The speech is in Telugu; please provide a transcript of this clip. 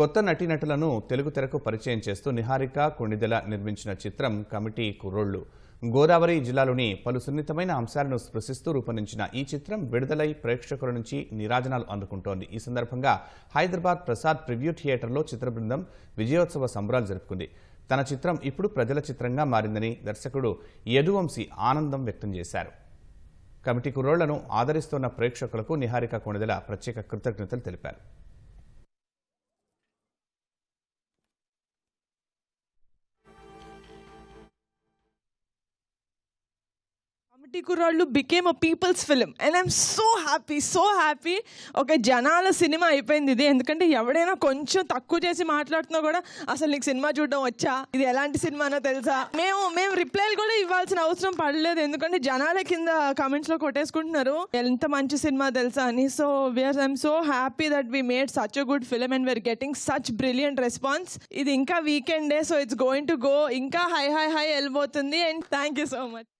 కొత్త నటీనటులను తెలుగు తెరకు పరిచయం చేస్తూ నిహారిక కొణిదెల నిర్మించిన చిత్రం కమిటీ కుర్రోళ్ళు గోదావరి జిల్లాలోని పలు సున్నితమైన అంశాలను స్పృశిస్తూ రూపొందించిన ఈ చిత్రం విడుదలై ప్రేక్షకుల నుంచి నిరాజనాలు అందుకుంటోంది. ఈ సందర్భంగా హైదరాబాద్ ప్రసాద్ ప్రివ్యూ థియేటర్లో చిత్ర బృందం విజయోత్సవ సంబరాలు జరుపుకుంది. తన చిత్రం ఇప్పుడు ప్రజల చిత్రంగా మారిందని దర్శకుడు యదువంశీ ఆనందం వ్యక్తం చేశారు. కమిటీ కుర్రోళ్ళను ఆదరిస్తున్న ప్రేక్షకులకు నిహారిక కొణిదెల ప్రత్యేక కృతజ్ఞతలు తెలిపారు. కమిటీ కుర్రాళ్ళు became a people's film and I'm so happy so happy ఒక జనాల సినిమా అయిపోయింది ఇది. ఎందుకంటే ఎవడైనా కొంచెం తక్కువ చేసి మాట్లాడుతున్నా కూడా అసలు నీకు సినిమా చూడడం వచ్చా? ఇది ఎలాంటి సినిమానో తెలుసా? మేము మేము రిప్లైలు కూడా ఇవ్వాల్సిన అవసరం పడలేదు. ఎందుకంటే జనాల కింద కమెంట్స్లో కొట్టేసుకుంటున్నారు. ఎంత మంచి సినిమా తెలుసా అని. So we're I'm so happy that we made such a good film and we're getting such brilliant response ఇది ఇంకా weekend day so it's going to go ఇంకా హై హై హై వెళ్ళిపోతుంది. And thank you so much